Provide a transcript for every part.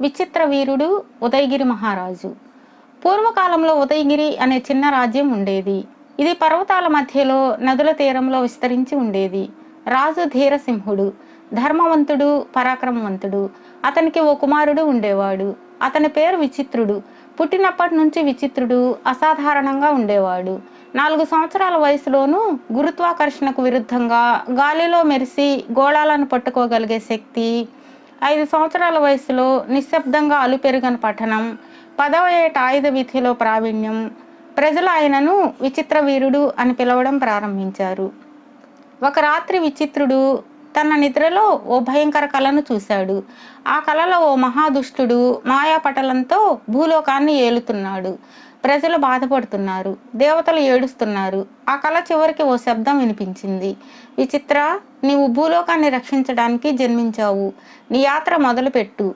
విచిత్ర వీరుడు ఉదయగిరి మహారాజు. పూర్వకాలంలో ఉదయగిరి అనే చిన్న రాజ్యం ఉండేది. ఇది పర్వతాల మధ్యలో నదుల తీరంలో విస్తరించి ఉండేది. రాజు ధీరసింహుడు ధర్మవంతుడు పరాక్రమవంతుడు. అతనికి ఓ కుమారుడు ఉండేవాడు. అతని పేరు విచిత్రుడు. పుట్టినప్పటి నుంచి విచిత్రుడు అసాధారణంగా ఉండేవాడు. నాలుగు సంవత్సరాల వయసులోనూ గురుత్వాకర్షణకు విరుద్ధంగా గాలిలో మెరిసి గోళాలను పట్టుకోగలిగే శక్తి ఐదు సంవత్సరాల వయసులో నిశ్శబ్దంగా అలుపెరుగని పఠనం పదవ ఏట ఆయుధ విధిలో ప్రావీణ్యం ప్రజలు ఆయనను విచిత్ర వీరుడు అని పిలవడం ప్రారంభించారు. ఒక రాత్రి విచిత్రుడు తన నిద్రలో ఓ భయంకర కళను చూశాడు. ఆ కళలో ఓ మహాదుష్టుడు మాయాపటలంతో భూలోకాన్ని ఏలుతున్నాడు. ప్రజలు బాధపడుతున్నారు. దేవతలు ఏడుస్తున్నారు. ఆ కళ చివరికి ఓ శబ్దం వినిపించింది. విచిత్ర నీవు భూలోకాన్ని రక్షించడానికి జన్మించావు. నీ యాత్ర మొదలుపెట్టు.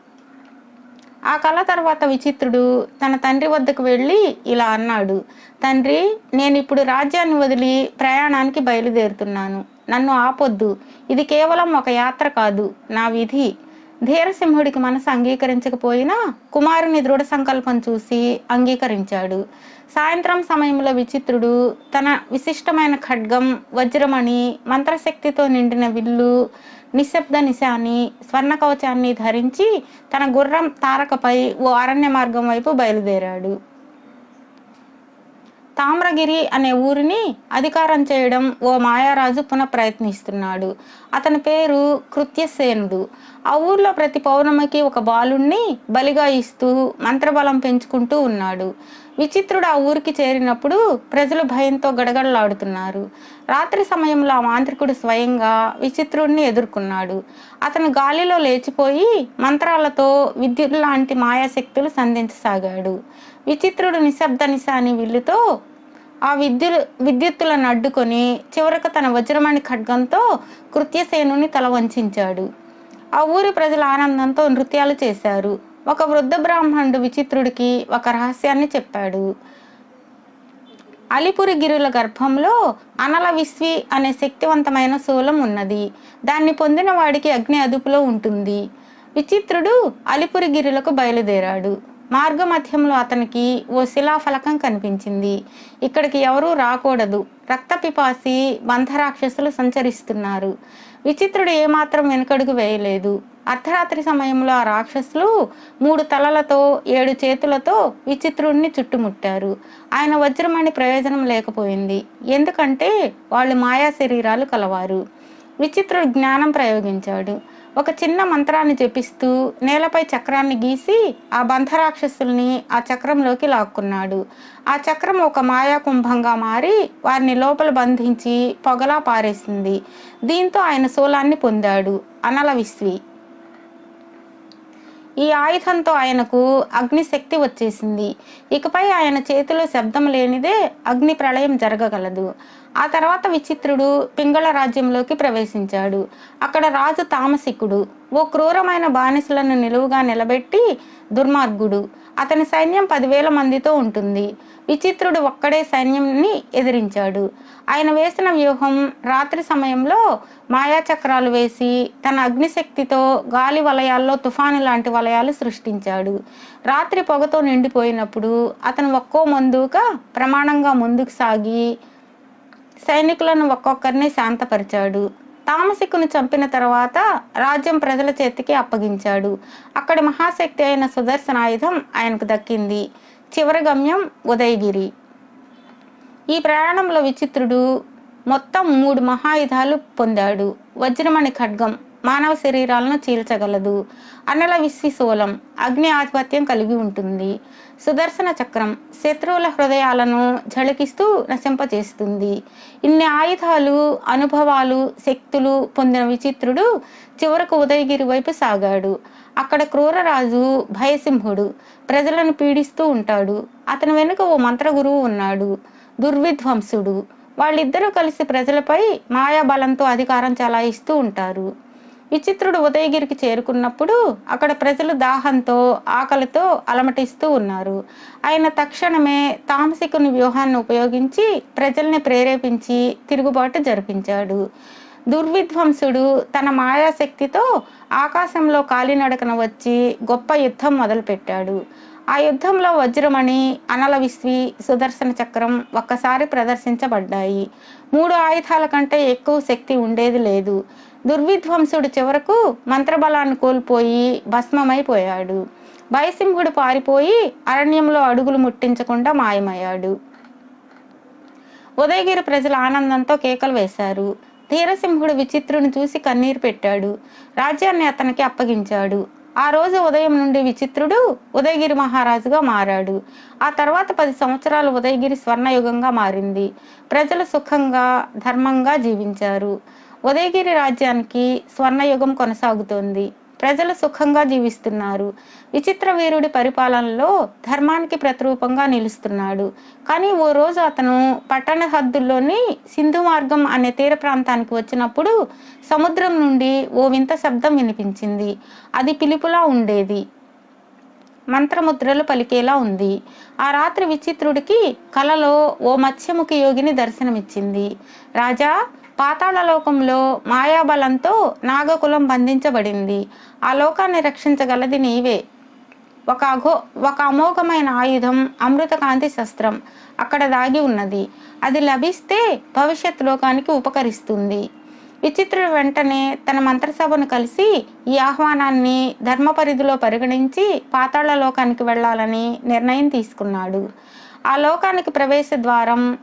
ఆ కళ తర్వాత విచిత్రుడు తన తండ్రి వద్దకు వెళ్ళి ఇలా అన్నాడు. తండ్రి నేను ఇప్పుడు రాజ్యాన్ని వదిలి ప్రయాణానికి బయలుదేరుతున్నాను. నన్ను ఆపొద్దు. ఇది కేవలం ఒక యాత్ర కాదు. నా విధి. ధీరసింహుడికి మనసు అంగీకరించకపోయినా కుమారుని దృఢ సంకల్పం చూసి అంగీకరించాడు. సాయంత్రం సమయంలో విచిత్రుడు తన విశిష్టమైన ఖడ్గం వజ్రమణి మంత్రశక్తితో నిండిన విల్లు నిశ్శబ్ద నిశాని స్వర్ణ కవచాన్ని ధరించి తన గుర్రం తారకపై ఓ అరణ్య మార్గం వైపు బయలుదేరాడు. తామ్రగిరి అనే ఊరిని అధికారం చేయడం ఓ మాయారాజు పునః ప్రయత్నిస్తున్నాడు అతని పేరు కృత్యసేనుడు. ఆ ఊర్లో ప్రతి పౌర్ణమికి ఒక బాలుణ్ణి బలిగా ఇస్తూ మంత్రబలం పెంచుకుంటూ ఉన్నాడు. విచిత్రుడు ఆ ఊరికి చేరినప్పుడు ప్రజలు భయంతో గడగడలాడుతున్నారు. రాత్రి సమయంలో ఆ మాంత్రికుడు స్వయంగా విచిత్రుడిని ఎదుర్కొన్నాడు. అతను గాలిలో లేచిపోయి మంత్రాలతో విద్యుత్ లాంటి మాయాశక్తులు సంధించసాగాడు. విచిత్రుడు నిశ్శబ్ద నిశాని విల్లుతో ఆ విద్యు విద్యుత్తులను అడ్డుకొని చివరకు తన వజ్రమణి ఖడ్గంతో కృత్యసేనుని తల వంచాడు. ఆ ఊరి ప్రజలు ఆనందంతో నృత్యాలు చేశారు. ఒక వృద్ధ బ్రాహ్మణుడు విచిత్రుడికి ఒక రహస్యాన్ని చెప్పాడు. అలిపురి గిరుల గర్భంలో అనల విశ్వి అనే శక్తివంతమైన శూలం ఉన్నది. దాన్ని పొందిన వాడికి అగ్ని అదుపులో ఉంటుంది. విచిత్రుడు అలిపురి గిరులకు బయలుదేరాడు. మార్గమధ్యంలో అతనికి ఓ శిలాఫలకం కనిపించింది. ఇక్కడికి ఎవరూ రాకూడదు. రక్తపిపాసి బంధరాక్షసులు సంచరిస్తున్నారు. విచిత్రుడు ఏమాత్రం వెనుకడుగు వేయలేదు. అర్ధరాత్రి సమయంలో ఆ రాక్షసులు మూడు తలలతో ఏడు చేతులతో విచిత్రుడిని చుట్టుముట్టారు. ఆయన వజ్రమణి ప్రయోజనం లేకపోయింది. ఎందుకంటే వాళ్ళు మాయా శరీరాలు కలవారు. విచిత్రుడు జ్ఞానం ప్రయోగించాడు. ఒక చిన్న మంత్రాన్ని జపిస్తూ నేలపై చక్రాన్ని గీసి ఆ బంధరాక్షసుల్ని ఆ చక్రంలోకి లాక్కున్నాడు. ఆ చక్రం ఒక మాయా కుంభంగా మారి వారిని లోపల బంధించి పొగలా పారేసింది. దీంతో ఆయన శూలాన్ని పొందాడు అనల విశ్వి ఈ ఆయుధంతో ఆయనకు అగ్నిశక్తి వచ్చేసింది. ఇకపై ఆయన చేతిలో శబ్దం లేనిదే అగ్ని ప్రళయం జరగగలదు. ఆ తర్వాత విచిత్రుడు పింగళ రాజ్యంలోకి ప్రవేశించాడు. అక్కడ రాజు తామసికుడు. ఓ క్రూరమైన బానిసలను నిలువుగా నిలబెట్టి దుర్మార్గుడు. అతని సైన్యం పదివేల మందితో ఉంటుంది. విచిత్రుడు ఒక్కడే సైన్యంని ఎదిరించాడు. ఆయన వేసిన వ్యూహం రాత్రి సమయంలో మాయాచక్రాలు వేసి తన అగ్నిశక్తితో గాలి వలయాల్లో తుఫాను లాంటి వలయాలు సృష్టించాడు. రాత్రి పొగతో నిండిపోయినప్పుడు అతను ఒక్కో మందుగా ప్రమాణంగా ముందుకు సాగి సైనికులను ఒక్కొక్కరిని శాంతపరిచాడు. తామసికును చంపిన తర్వాత రాజ్యం ప్రజల చేతికి అప్పగించాడు. అక్కడి మహాశక్తి అయిన సుదర్శన ఆయుధం ఆయనకు దక్కింది. చివరి గమ్యం ఉదయగిరి. ఈ ప్రయాణంలో విచిత్రుడు మొత్తం మూడు మహాయుధాలు పొందాడు. వజ్రమణి ఖడ్గం మానవ శరీరాలను చీల్చగలదు. అనల విశ్విశూలం అగ్ని ఆధిపత్యం కలిగి ఉంటుంది. సుదర్శన చక్రం శత్రువుల హృదయాలను ఝళకిస్తూ నశింపచేస్తుంది ఇన్ని ఆయుధాలు అనుభవాలు శక్తులు పొందిన విచిత్రుడు చివరకు ఉదయగిరి వైపు సాగాడు. అక్కడ క్రూరరాజు భయసింహుడు ప్రజలను పీడిస్తూ ఉంటాడు. అతని వెనుక ఓ మంత్రగురువు ఉన్నాడు దుర్విధ్వంసుడు. వాళ్ళిద్దరూ కలిసి ప్రజలపై మాయాబలంతో అధికారం చలాయిస్తూ ఉంటారు. విచిత్రుడు ఉదయగిరికి చేరుకున్నప్పుడు అక్కడ ప్రజలు దాహంతో ఆకలితో అలమటిస్తూ ఉన్నారు. ఆయన తక్షణమే తామసికుని వ్యూహాన్ని ఉపయోగించి ప్రజల్ని ప్రేరేపించి తిరుగుబాటు జరిపించాడు. దుర్విధ్వంసుడు తన మాయాశక్తితో ఆకాశంలో కాలినడకన వచ్చి గొప్ప యుద్ధం మొదలుపెట్టాడు. ఆ యుద్ధంలో వజ్రమణి అనల విస్వి సుదర్శన చక్రం ఒక్కసారి ప్రదర్శించబడ్డాయి. మూడు ఆయుధాల కంటే ఎక్కువ శక్తి ఉండేది లేదు. దుర్విధ్వంసుడు చివరకు మంత్రబలాన్ని కోల్పోయి భస్మమైపోయాడు. భయసింహుడు పారిపోయి అరణ్యంలో అడుగులు ముట్టించకుండా మాయమయ్యాడు. ఉదయగిరి ప్రజలు ఆనందంతో కేకలు వేశారు. ధీరసింహుడు విచిత్రుని చూసి కన్నీరు పెట్టాడు. రాజ్యాన్ని అతనికి అప్పగించాడు. ఆ రోజు ఉదయం నుండి విచిత్రుడు ఉదయగిరి మహారాజుగా మారాడు. ఆ తర్వాత పది సంవత్సరాలు ఉదయగిరి స్వర్ణయుగంగా మారింది. ప్రజలు సుఖంగా ధర్మంగా జీవించారు. ఉదయగిరి రాజ్యానికి స్వర్ణయుగం కొనసాగుతోంది. ప్రజలు సుఖంగా జీవిస్తున్నారు. విచిత్ర వీరుడి పరిపాలనలో ధర్మానికి ప్రతిరూపంగా నిలుస్తున్నాడు. కానీ ఓ రోజు అతను పట్టణ హద్దుల్లోని సింధు మార్గం అనే తీర ప్రాంతానికి వచ్చినప్పుడు సముద్రం నుండి ఓ వింత శబ్దం వినిపించింది. అది పిలుపులా ఉండేది. మంత్రముద్రలు పలికేలా ఉంది. ఆ రాత్రి విచిత్రుడికి కలలో ఓ మత్స్యముఖి యోగిని దర్శనమిచ్చింది. రాజా పాతాళ లోకంలో మాయాబలంతో నాగకులం బంధించబడింది. ఆ లోకాన్ని రక్షించగలది నీవే. ఒక అఘో ఒక అమోఘమైన ఆయుధం అమృతకాంతి శస్త్రం అక్కడ దాగి ఉన్నది. అది లభిస్తే భవిష్యత్ లోకానికి ఉపకరిస్తుంది. విచిత్రుడు వెంటనే తన మంత్రసభను కలిసి ఈ ఆహ్వానాన్ని ధర్మ పరిధిలో పరిగణించి పాతాళ లోకానికి వెళ్ళాలని నిర్ణయం తీసుకున్నాడు. ఆ లోకానికి ప్రవేశ ద్వారం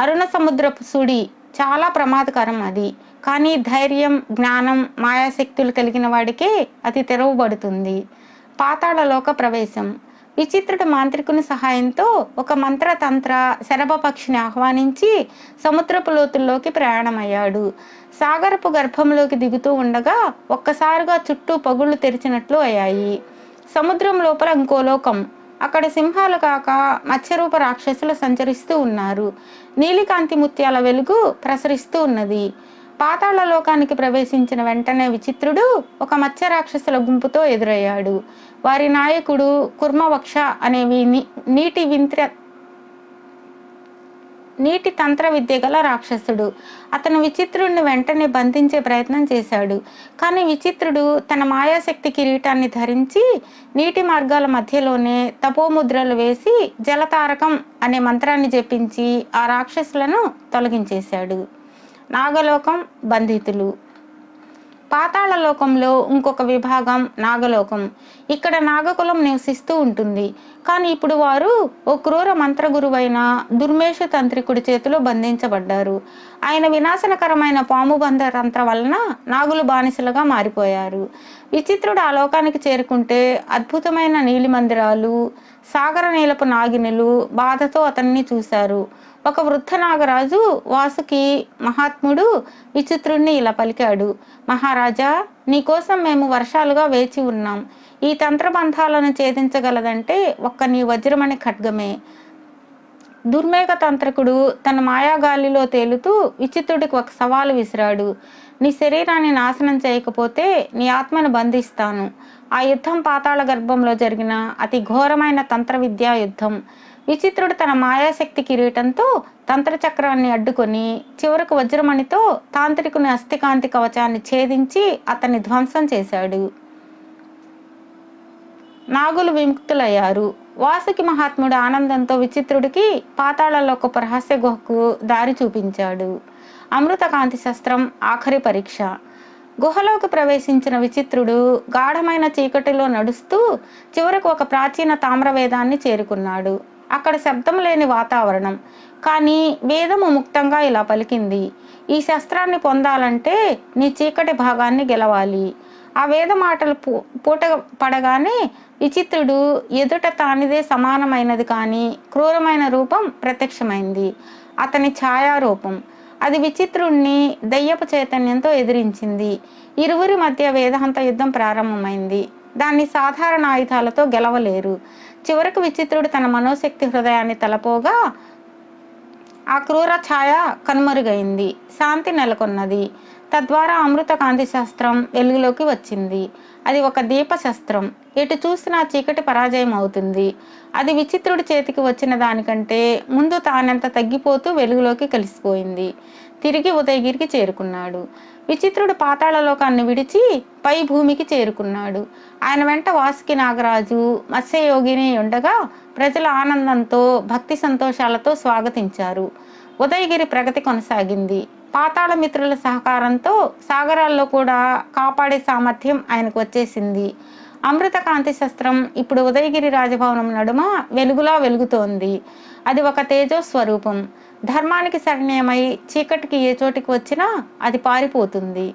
అరుణ సముద్రపు సుడి చాలా ప్రమాదకరం అది. కానీ ధైర్యం జ్ఞానం మాయాశక్తులు కలిగిన వాడికే అది తెరవబడుతుంది. పాతాళలోక ప్రవేశం. విచిత్రుడు మాంత్రికుని సహాయంతో ఒక మంత్రతంత్ర శరభపక్షిని ఆహ్వానించి సముద్రపు లోతుల్లోకి ప్రయాణమయ్యాడు. సాగరపు గర్భంలోకి దిగుతూ ఉండగా ఒక్కసారిగా చుట్టూ పగుళ్ళు తెరిచినట్లు అయ్యాయి. సముద్రం లోపల ఇంకో లోకం. అక్కడ సింహాలు కాక మత్స్యరూప రాక్షసులు సంచరిస్తూ ఉన్నారు. నీలికాంతి ముత్యాల వెలుగు ప్రసరిస్తూ ఉన్నది. పాతాళ లోకానికి ప్రవేశించిన వెంటనే విచిత్రుడు ఒక మత్స్య రాక్షసుల గుంపుతో ఎదురయ్యాడు. వారి నాయకుడు కుర్మవక్ష అనేవి నీటి వింత్ర నీటి తంత్ర విద్య గల రాక్షసుడు. అతను విచిత్రుడిని వెంటనే బంధించే ప్రయత్నం చేశాడు. కానీ విచిత్రుడు తన మాయాశక్తి కిరీటాన్ని ధరించి నీటి మార్గాల మధ్యలోనే తపోముద్రలు వేసి జలతారకం అనే మంత్రాన్ని జపించి ఆ రాక్షసులను తొలగించేశాడు. నాగలోకం బంధితులు. పాతాళ లోకంలో ఇంకొక విభాగం నాగలోకం. ఇక్కడ నాగకులం నివసిస్తూ ఉంటుంది. కానీ ఇప్పుడు వారు ఓ క్రూర మంత్రగురువైన దుర్మేష తంత్రికుడి చేతిలో బంధించబడ్డారు. ఆయన వినాశనకరమైన పాముబంధ తంత్ర వలన నాగులు బానిసలుగా మారిపోయారు. విచిత్రుడు ఆ లోకానికి చేరుకుంటే అద్భుతమైన నీలి మందిరాలు సాగర నీలపు నాగినులు బాధతో అతన్ని చూశారు. ఒక వృద్ధ నాగరాజు వాసుకి మహాత్ముడు విచిత్రుణ్ణి ఇలా పలికాడు. మహారాజా నీకోసం మేము వర్షాలుగా వేచి ఉన్నాం. ఈ తంత్రబంధాలను ఛేదించగలదంటే ఒక్క నీ వజ్రమణి ఖడ్గమే దుర్మేఘ తంత్రకుడు తన మాయాగాలిలో తేలుతూ విచిత్రుడికి ఒక సవాలు విసిరాడు. నీ శరీరాన్ని నాశనం చేయకపోతే నీ ఆత్మను బంధిస్తాను. ఆ యుద్ధం పాతాళ గర్భంలో జరిగిన అతి ఘోరమైన తంత్ర విద్యా యుద్ధం. విచిత్రుడు తన మాయాశక్తి కిరీటంతో తంత్రచక్రాన్ని అడ్డుకొని చివరకు వజ్రమణితో తాంత్రికుని అస్థికాంతి కవచాన్ని ఛేదించి అతన్ని ధ్వంసం చేశాడు. నాగులు విముక్తులయ్యారు. వాసుకి మహాత్ముడు ఆనందంతో విచిత్రుడికి పాతాళలో ఒక రహస్య గుహకు దారి చూపించాడు. అమృతకాంతి శస్త్రం ఆఖరి పరీక్ష. గుహలోకి ప్రవేశించిన విచిత్రుడు గాఢమైన చీకటిలో నడుస్తూ చివరకు ఒక ప్రాచీన తామ్రవేదాన్ని చేరుకున్నాడు. అక్కడ శబ్దం లేని వాతావరణం. కానీ వేదము ముక్తంగా ఇలా పలికింది. ఈ శస్త్రాన్ని పొందాలంటే నీ చీకటి భాగాన్ని గెలవాలి. ఆ వేద మాటలు పూట పడగానే విచిత్రుడు ఎదుట తానిదే సమానమైనది కానీ క్రూరమైన రూపం ప్రత్యక్షమైంది. అతని ఛాయారూపం. అది విచిత్రుణ్ణి దయ్యపు చైతన్యంతో ఎదిరించింది. ఇరువురి మధ్య వేదాంత యుద్ధం ప్రారంభమైంది. దాన్ని సాధారణ ఆయుధాలతో గెలవలేరు. చివరకు విచిత్రుడు తన మనోశక్తి హృదయాన్ని తలపోగా ఆ క్రూర ఛాయ కనుమరుగైంది. శాంతి నెలకొన్నది. తద్వారా అమృత కాంతి శాస్త్రం వెలుగులోకి వచ్చింది. అది ఒక దీప శస్త్రం. ఎటు చూసినా చీకటి పరాజయం అవుతుంది. అది విచిత్రుడి చేతికి వచ్చిన దానికంటే ముందు తానెంత తగ్గిపోతూ వెలుగులోకి కలిసిపోయింది. తిరిగి ఉదయగిరికి చేరుకున్నాడు. విచిత్రుడు పాతాళలోకాన్ని విడిచి పై భూమికి చేరుకున్నాడు. ఆయన వెంట వాసుకి నాగరాజు మత్స్యయోగిని ఉండగా ప్రజల ఆనందంతో భక్తి సంతోషాలతో స్వాగతించారు. ఉదయగిరి ప్రగతి కొనసాగింది. పాతాళ మిత్రుల సహకారంతో సాగరాల్లో కూడా కాపాడే సామర్థ్యం ఆయనకు వచ్చేసింది. అమృతకాంతి శస్త్రం ఇప్పుడు ఉదయగిరి రాజభవనం నడుమ వెలుగులా వెలుగుతోంది. అది ఒక తేజో స్వరూపం ధర్మానికి శరణ్యమై చీకటికి ఏ చోటికి వచ్చినా అది పారిపోతుంది.